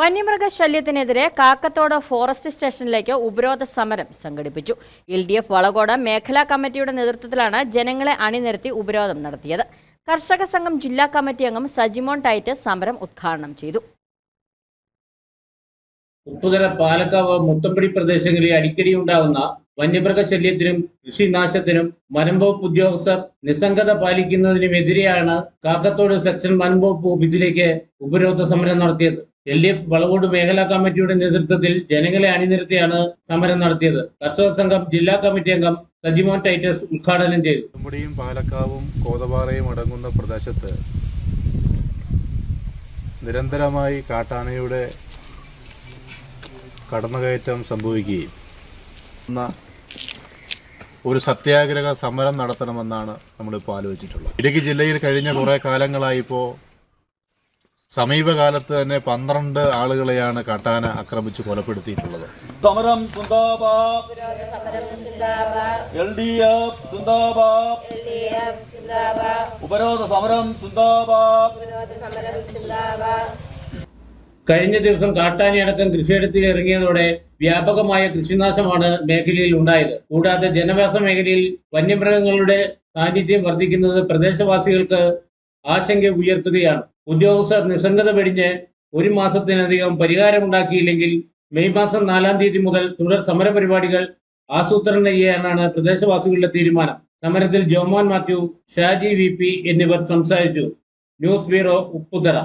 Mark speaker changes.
Speaker 1: വന്യമൃഗ ശല്യത്തിനെതിരെ കാക്കത്തോട് ഫോറസ്റ്റ് സ്റ്റേഷനിലേക്ക് ഉപരോധ സമരം സംഘടിപ്പിച്ചു. എൽ ഡി എഫ് വളകോട് മേഖലാ കമ്മിറ്റിയുടെ നേതൃത്വത്തിലാണ് ജനങ്ങളെ അണിനിരത്തി ഉപരോധം നടത്തിയത്. കർഷക സംഘം ജില്ലാ കമ്മിറ്റി അംഗം സജിമോൻ ടൈറ്റ് സമരം ഉദ്ഘാടനം ചെയ്തു.
Speaker 2: ഉപ്പുകര പാലക്കാവ് മുത്തമ്പടി പ്രദേശങ്ങളിൽ അടിക്കടി ഉണ്ടാകുന്ന വന്യമൃഗ ശല്യത്തിനും കൃഷിനാശത്തിനും വനംവകുപ്പ് ഉദ്യോഗസ്ഥർ നിസ്സംഗത പാലിക്കുന്നതിനുമെതിരെയാണ് കാക്കത്തോട് സെക്ഷൻ വനംവകുപ്പ് ഓഫീസിലേക്ക് ഉപരോധ സമരം നടത്തിയത്. എൽ ഡി എഫ് വളവോട് മേഖലാ കമ്മിറ്റിയുടെ നേതൃത്വത്തിൽ ജനങ്ങളെ അണിനിരത്തിയാണ് സമരം നടത്തിയത്. കർഷക സംഘം ജില്ലാ കമ്മിറ്റി അംഗം സജിമോൻ ടൈറ്റസ് ഉദ്ഘാടനം ചെയ്തു.
Speaker 3: നമ്മുടെയും പാലക്കാവും കോതപാറയും അടങ്ങുന്ന പ്രദേശത്ത് നിരന്തരമായി കാട്ടാനയുടെ കടന്നുകയറ്റം സംഭവിക്കുകയും ഒരു സത്യാഗ്രഹ സമരം നടത്തണമെന്നാണ് നമ്മളിപ്പോൾ ആലോചിച്ചിട്ടുള്ളത്. ഇടുക്കി ജില്ലയിൽ കഴിഞ്ഞ കുറേ കാലങ്ങളായി ഇപ്പോൾ സമീപകാലത്ത് തന്നെ പന്ത്രണ്ട് ആളുകളെയാണ് കാട്ടാന ആക്രമിച്ച് കൊലപ്പെടുത്തിയിട്ടുള്ളത്.
Speaker 4: സമരം സിന്ദാബാദ്. എൽ ഡി എഫ് സിന്ദാബാദ്. ഉപരോധ സമരം
Speaker 2: കഴിഞ്ഞ ദിവസം കാട്ടാനയടക്കം കൃഷിയിടത്തിൽ ഇറങ്ങിയതോടെ വ്യാപകമായ കൃഷിനാശമാണ് മേഖലയിൽ ഉണ്ടായത്. കൂടാതെ ജനവാസ മേഖലയിൽ വന്യമൃഗങ്ങളുടെ സാന്നിധ്യം വർദ്ധിക്കുന്നത് പ്രദേശവാസികൾക്ക് ആശങ്ക ഉയർത്തുകയാണ്. ഉദ്യോഗസ്ഥർ നിസ്സംഗത വെടിഞ്ഞ് ഒരു മാസത്തിനധികം പരിഹാരമുണ്ടാക്കിയില്ലെങ്കിൽ മെയ് മാസം നാലാം തീയതി മുതൽ തുടർ സമര പരിപാടികൾ ആസൂത്രണം ചെയ്യാനാണ് പ്രദേശവാസികളുടെ തീരുമാനം. സമരത്തിൽ Jomon Mathew Shaji V P എന്നിവർ സംസാരിച്ചു. News bureau Upputhara.